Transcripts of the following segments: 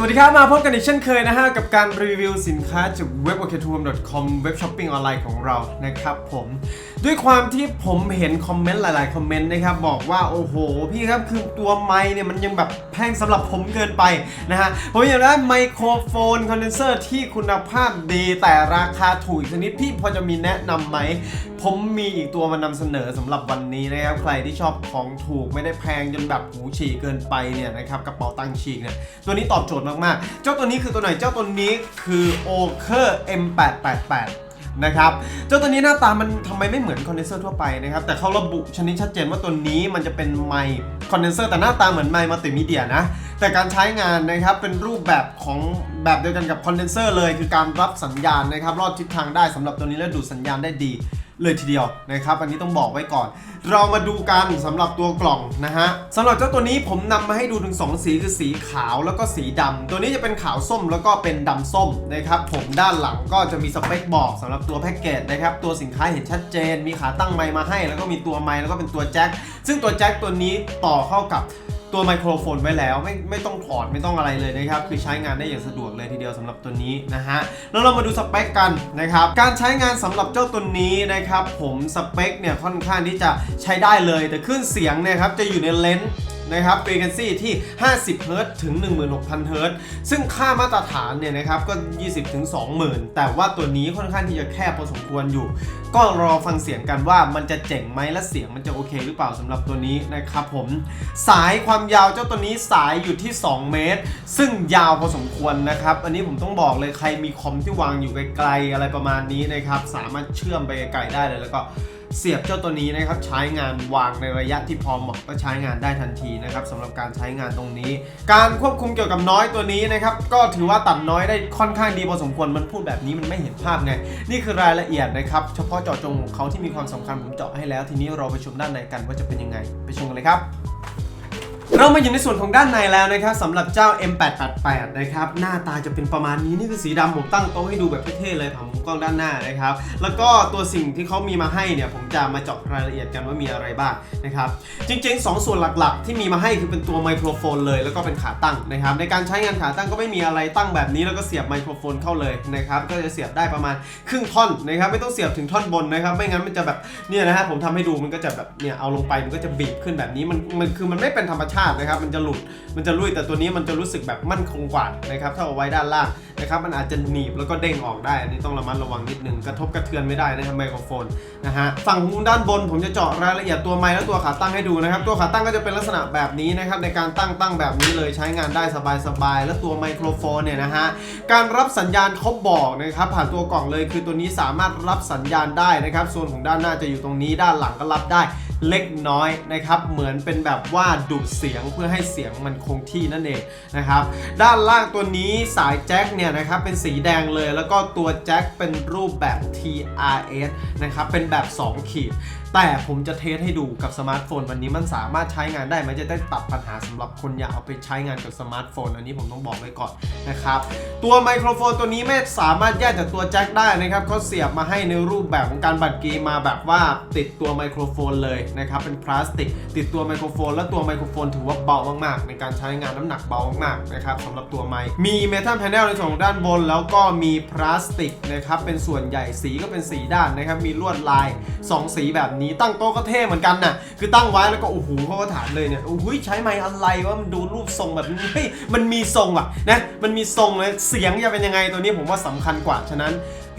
สวัสดีครับ มาพบกันอีกเช่นเคยนะฮะ กับการรีวิวสินค้าจากเว็บ o k t o o m c o m เว็บช้อปปิ้งออนไลน์ของเรานะครับผมด้วยความที่ผมเห็นคอมเมนต์หลายๆ คอมเมนต์นะครับ บอกว่า โอ้โห พี่ครับ คือตัวไมค์เนี่ย มันยังแบบแพงสำหรับผมเกินไปนะฮะ ผมอยากได้ไมโครโฟนคอนเดนเซอร์ที่คุณภาพดีแต่ราคาถูกอีกชนิดพี่พอจะมีแนะนำไหม ผมมีอีกตัวมานำเสนอสำหรับวันนี้นะครับ ใครที่ชอบของถูกไม่ได้แพงจนแบบหูฉีกเกินไปเนี่ยนะครับกระเป๋าตังค์ฉีกเนี่ยตัวนี้ตอบโจทย์มากๆ เจ้าตัวนี้คือตัวไหน เจ้าตัวนี้คือ o k e r M888 นะครับ เจ้าตัวนี้หน้าตามันทำไมไม่เหมือนคอนเดนเซอร์ทั่วไปนะครับ แต่เขาระบุชนิดชัดเจนว่าตัวนี้มันจะเป็นไมค์คอนเดนเซอร์แต่หน้าตาเหมือนไมค์มัลติมีเดียนะ แต่การใช้งานนะครับเป็นรูปแบบของแบบเดียวกันกับคอนเดนเซอร์เลย คือการรับสัญญาณนะครับรอดทิศทางได้สำหรับตัวนี้และดูดสัญญาณได้ดี เลยทีเดียวนะครับ อันนี้ต้องบอกไว้ก่อน เรามาดูกันสำหรับตัวกล่องนะฮะสำหรับเจ้าตัวนี้ผมนำมาให้ดูถึง 2 สีคือสีขาวแล้วก็สีดำตัวนี้จะเป็นขาวส้มแล้วก็เป็นดำส้มนะครับผมด้านหลังก็จะมีสเปคบอกสำหรับตัวแพ็กเกจนะครับตัวสินค้าเห็นชัดเจน มีขาตั้งไมมาให้ แล้วก็มีตัวไมแล้วก็เป็นตัวแจ็คซึ่งตัวแจ็คตัวนี้ต่อเข้ากับ ตัวไมโครโฟนไว้แล้วไม่ไม่ต้องถอดไม่ต้องอะไรเลยนะครับ คือใช้งานได้อย่างสะดวกเลยทีเดียวสำหรับตัวนี้นะฮะแล้วเรามาดูสเปคกันนะครับ การใช้งานสำหรับเจ้าตัวนี้นะครับ ผมสเปคเนี่ยค่อนข้างที่จะใช้ได้เลย แต่คลื่นเสียงเนี่ยครับจะอยู่ในเลนส์ นะครับ frequency ที่ 50เฮิรตถึง 16,000เฮิรตซึ่งค่ามาตรฐานเนี่ยนะครับก็ 20ถึง20,000 แต่ว่าตัวนี้ค่อนข้างที่จะแคบพอสมควรอยู่ ก็รอฟังเสียงกันว่ามันจะเจ๋งไหมและเสียงมันจะโอเคหรือเปล่าสำหรับตัวนี้นะครับผม สายความยาวเจ้าตัวนี้สายอยู่ที่ 2 เมตร ซึ่งยาวพอสมควรนะครับ อันนี้ผมต้องบอกเลยใครมีคอมที่วางอยู่ไกลๆอะไรประมาณนี้นะครับ สามารถเชื่อมไปไกลได้เลยแล้วก็ เสียบเจ้าตัวนี้นะครับใช้งานวางในระยะที่พอเหมาะก็ใช้งานได้ทันทีนะครับสำหรับการใช้งานตรงนี้ การควบคุมเกี่ยวกับน้อยตัวนี้นะครับก็ถือว่าตัดน้อยได้ค่อนข้างดีพอสมควรมันพูดแบบนี้มันไม่เห็นภาพไงนี่คือรายละเอียดนะครับเฉพาะเจาะจงของเขาที่มีความสำคัญผมเจาะให้แล้ว ทีนี้เราไปชมด้านในกันว่าจะเป็นยังไง ไปชมกันเลยครับ เรามาอยู่ในส่วนของด้านในแล้วนะครับสำหรับเจ้า M888 นะครับหน้าตาจะเป็นประมาณนี้นี่คือสีดำผมตั้งโต๊ะให้ดูแบบเท่ๆเลยผ่ามุมกล้องด้านหน้านะครับแล้วก็ตัวสิ่งที่เขามีมาให้เนี่ยผมจะมาเจาะรายละเอียดกันว่ามีอะไรบ้างนะครับจริงๆ 2 ส่วนหลักๆ ที่มีมาให้คือเป็นตัวไมโครโฟนเลยแล้วก็เป็นขาตั้งนะครับในการใช้งานขาตั้งก็ไม่มีอะไรตั้งแบบนี้แล้วก็เสียบไมโครโฟนเข้าเลยนะครับก็จะเสียบได้ประมาณครึ่งท่อนนะครับไม่ต้องเสียบถึงท่อนบนนะครับไม่งั้นมันจะแบบเนี่ยนะฮะผมทำให้ดูมันก็จะแบบเนี่ยเอาลงไปมันก็จะบีบขึ้นแบบนี้มันมันคือมันไม่เป็นธรรมชาตินะครับมันจะหลุดมันจะลุยแต่ตัวนี้มันจะรู้สึกแบบมั่นคงกว่านะครับถ้าเอาไว้ด้านล่างนะครับมันอาจจะหนีบแล้วก็เด้งออกได้ อันนี้ต้องระมัดระวังนิดนึงกระทบกระเทือนไม่ได้นะครับไมโครโฟนนะฮะฝั่งหูด้านบนผมจะเจาะรายละเอียดตัวไม้และตัวขาตั้งให้ดูนะครับ ตัวขาตั้งก็จะเป็นลักษณะแบบนี้นะครับในการตั้งตั้งแบบนี้เลยใช้งานได้สบายๆแล้วตัวไมโครโฟนเนี่ยนะฮะการรับสัญญาณเขาบอกนะครับผ่านตัวกล่องเลยคือตัวนี้สามารถรับสัญญาณได้นะครับโซนของด้านหน้าจะอยู่ตรงนี้ด้านหลังก็รับได้ เล็กน้อยนะครับ เหมือนเป็นแบบว่าดูดเสียงเพื่อให้เสียงมันคงที่นั่นเองนะครับ ด้านล่างตัวนี้สายแจ็คเนี่ยนะครับเป็นสีแดงเลย แล้วก็ตัวแจ็คเป็นรูปแบบ TRS นะครับ เป็นแบบ 2 ขีดแต่ผมจะเทสให้ดูกับสมาร์ทโฟนวันนี้มันสามารถใช้งานได้มันจะได้ตัดปัญหาสำหรับคนอยากเอาไปใช้งานกับสมาร์ทโฟน อันนี้ผมต้องบอกไว้ก่อนนะครับตัวไมโครโฟนตัวนี้ไม่สามารถแยกจากตัวแจ็คได้นะครับเขาเสียบมาให้ในรูปแบบของการบัตรเกมมาแบบว่าติดตัวไมโครโฟนเลยนะครับเป็นพลาสติก ติดตัวไมโครโฟน และตัวไมโครโฟนถือว่าเบามากๆ ในการใช้งานน้ำหนักเบามากๆนะครับสำหรับตัวไมมีเมทัลแพนเนลในส่วนของด้านบน แล้วก็มีพลาสติกนะครับเป็นส่วนใหญ่สีก็เป็นสีด้านนะครับมีลวดลาย 2 สีแบบนี้ตั้งโต๊ะก็เท่เหมือนกันนะคือตั้งไว้แล้วก็โอ้โหเขาก็ถามเลยเนี่ยโอ้โหใช้ไมค์อะไรวะมันดูรูปทรงแบบนี้เฮ้ยมันมีทรงอะนะมันมีทรงเลยเสียงจะเป็นยังไงตัวนี้ผมว่าสำคัญกว่าฉะนั้น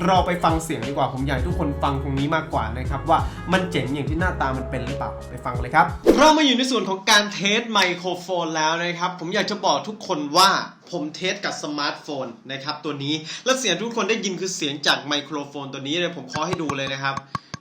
เราไปฟังเสียงดีกว่าผมอยากให้ทุกคนฟังตรงนี้มากกว่านะครับว่ามันเจ๋งอย่างที่หน้าตามันเป็นหรือเปล่าไปฟังเลยครับ เรามาอยู่ในส่วนของการเทสไมโครโฟนแล้วนะครับ ผมอยากจะบอกทุกคนว่าผมเทสกับสมาร์ทโฟนนะครับตัวนี้แล้วเสียงทุกคนได้ยินคือเสียงจากไมโครโฟนตัวนี้เลยผมขอให้ดูเลยนะครับ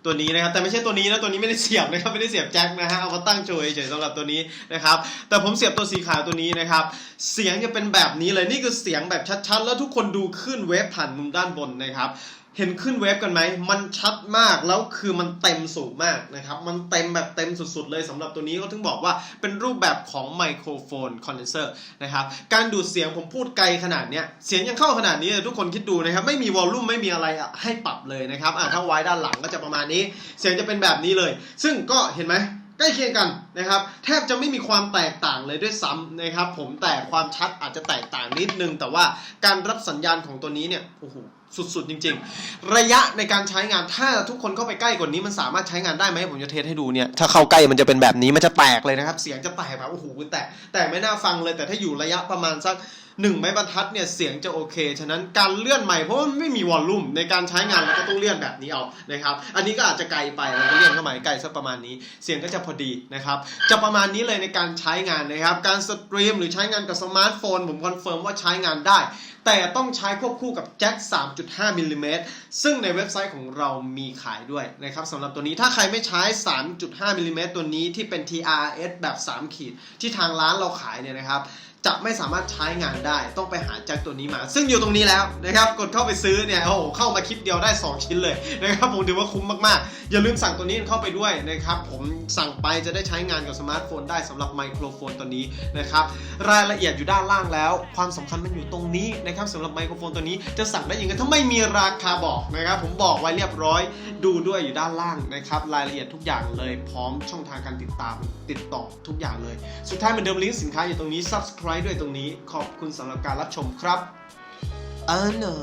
ตัวนี้นะครับแต่ไม่ใช่ตัวนี้นะตัวนี้ไม่ได้เสียบนะครับไม่ได้เสียบแจ็คนะฮะเอามาตั้งโชว์เฉยๆสำหรับตัวนี้นะครับแต่ผมเสียบตัวสีขาวตัวนี้นะครับเสียงจะเป็นแบบนี้เลยนี่คือเสียงแบบชัดๆ แล้วทุกคนดูขึ้นเวฟผ่านมุมด้านบนนะครับ เห็นขึ้นเวฟกันไหม มันชัดมากแล้วคือมันเต็มสูงมากนะครับ มันเต็มแบบเต็มสุดๆเลยสำหรับตัวนี้ก็ถึงบอกว่าเป็นรูปแบบของไมโครโฟนคอนเดนเซอร์นะครับ การดูดเสียงผมพูดไกลขนาดเนี้ย เสียงยังเข้าขนาดนี้ทุกคนคิดดูนะครับ ไม่มีวอลลุ่มไม่มีอะไรให้ปรับเลยนะครับอะถ้าไว้ด้านหลังก็จะประมาณนี้ เสียงจะเป็นแบบนี้เลย ซึ่งก็เห็นไหม ใกล้เคียงกันนะครับ แทบจะไม่มีความแตกต่างเลยด้วยซ้ำนะครับ ผมแต่ความชัดอาจจะแตกต่างนิดนึง แต่ว่าการรับสัญญาณของตัวนี้เนี่ยโอ้โหสุดๆจริง ๆ ระยะในการใช้งานถ้าทุกคนเข้าไปใกล้กว่านี้มันสามารถใช้งานได้ไหมผมจะเทสให้ดูเนี่ยถ้าเข้าใกล้มันจะเป็นแบบนี้มันจะแตกเลยนะครับ เสียงจะแตกแบบโอ้โหแตกแต่ไม่น่าฟังเลย แต่ถ้าอยู่ระยะประมาณสัก หนึ่งไม้บรรทัดเนี่ยเสียงจะโอเค ฉะนั้นการเลื่อนใหม่เพราะว่ามันไม่มีวอลลุ่มในการใช้งานเราก็ต้องเลื่อนแบบนี้เอานะครับ อันนี้ก็อาจจะไกลไปเราก็เลื่อนเข้ามาไกลสักประมาณนี้ เสียงก็จะพอดีนะครับ จะประมาณนี้เลยในการใช้งานนะครับ การสตรีมหรือใช้งานกับสมาร์ทโฟนผมคอนเฟิร์มว่าใช้งานได้ แต่ต้องใช้ควบคู่กับแจ็ค 3.5มิลลิเมตรซึ่งในเว็บไซต์ของเรามีขายด้วยนะครับสำหรับตัวนี้ถ้าใครไม่ใช้ 3.5มิลลิเมตรตัวนี้ที่เป็น TRS แบบ 3 ขีดที่ทางร้านเราขายเนี่ยนะครับ จะไม่สามารถใช้งานได้ต้องไปหาแจ็คตัวนี้มา ซึ่งอยู่ตรงนี้แล้วนะครับกดเข้าไปซื้อเนี่ยโอ้โหเข้ามาคลิปเดียวได้ 2 ชิ้นเลยนะครับผมถือว่าคุ้มมากๆ อย่าลืมสั่งตัวนี้เข้าไปด้วยนะครับผมสั่งไปจะได้ใช้งานกับสมาร์ทโฟนได้สำหรับไมโครโฟนตัวนี้นะครับรายละเอียดอยู่ด้านล่างแล้ว ความสำคัญมันอยู่ตรงนี้นะครับสำหรับไมโครโฟนตัวนี้จะสั่งได้ยังไงถ้าไม่มีราคาบอกนะครับผมบอกไว้เรียบร้อยดูด้วยอยู่ด้านล่างนะครับรายละเอียดทุกอย่างเลยพร้อมช่องทางการติดตามติดต่อทุกอย่างเลย สุดท้ายเหมือนเดิมลิงก์สินค้าอยู่ตรงนี้ subscribe ด้วยตรงนี้ขอบคุณสำหรับการรับชมครับอ่านะ